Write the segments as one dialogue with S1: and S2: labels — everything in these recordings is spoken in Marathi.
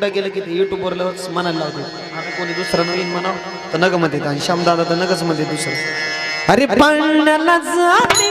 S1: कुठं गेलं की ते युट्यूबवरच म्हणायला लावते आता कोणी दुसरा नवीन म्हणाव तर नगमध्ये आणि श्यामदादा तर नगच मध्ये दुसरं. अरे पाण्याला जाते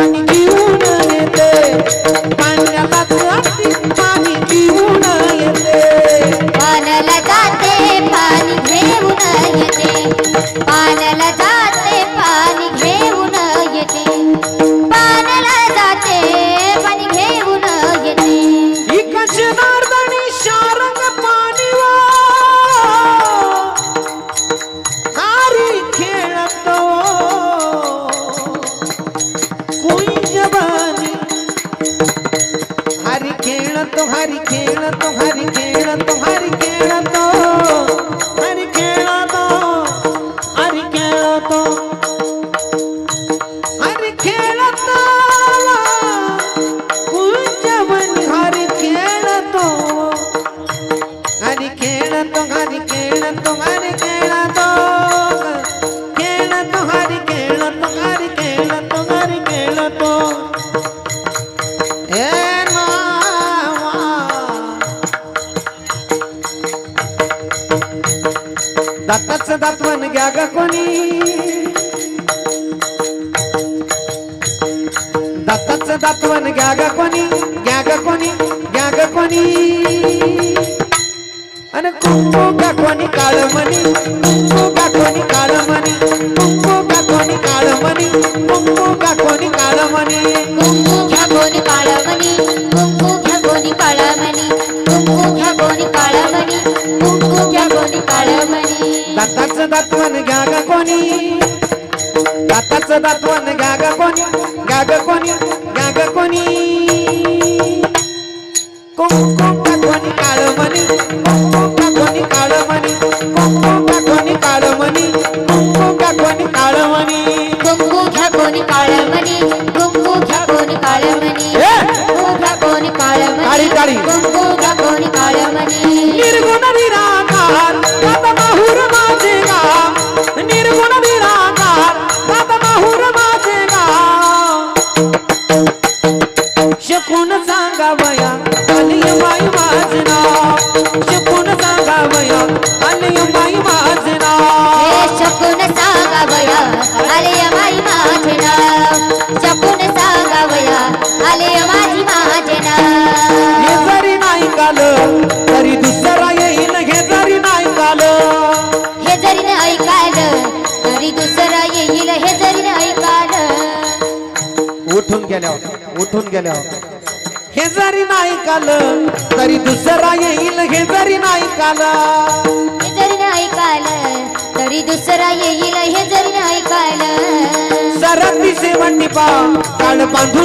S1: அன்னைக்கு ಹರಿ ಕೇಳಂತು ಹರಿ ಕೇಳಂತು ಹರಿ ಕೇಳಂತು दाताच दातवन घ्या ग कोणी. दाताच दातवन घ्या ग कोणी घ्या ग कोणी घ्या ग कोणी. आणि कुंकू का कोणी काळ मणी कुंकू का कोणी काळ मणी kakoni ya kakoni kum kum kakoni kalo mani kum kum kakoni kalo
S2: mani kum kum kakoni kalo mani kum kum kakoni kalo mani kum kum
S1: kakoni kalo mani kum kum kakoni kalo mani kum kum kakoni
S2: kalo mani kali kali kum kum kakoni kalo mani nirguna nirakan
S1: उठून गेल्यावर उठून गेल्यावर हे जरी नाही काल तरी दुसरा येईल. हे जरी नाही काल.
S2: हे जरी नाही काल तरी दुसरा येईल. हे जरी नाही काल.
S1: सरती शेवटी पा काल बांधू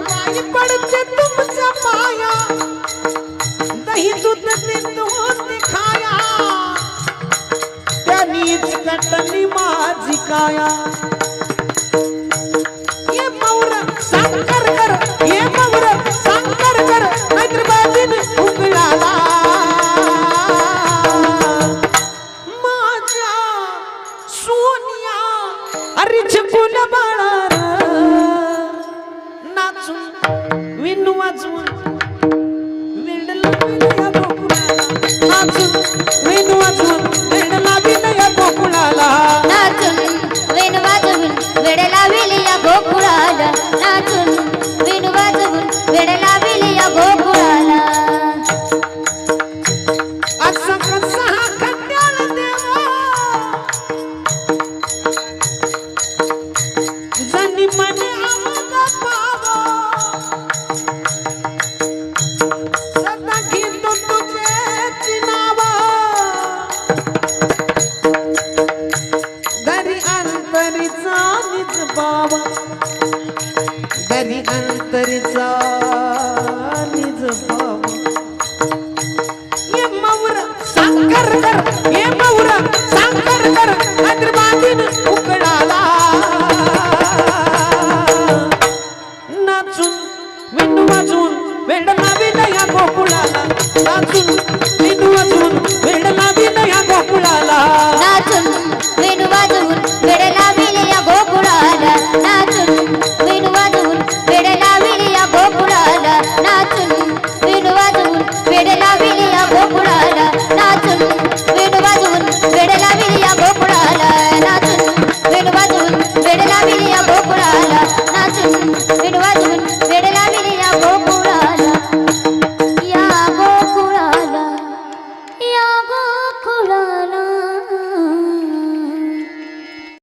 S1: माई पडते तुमचा पाया. दही दूध देतो खाया. कटली माझी काया. बरी अंतरीचा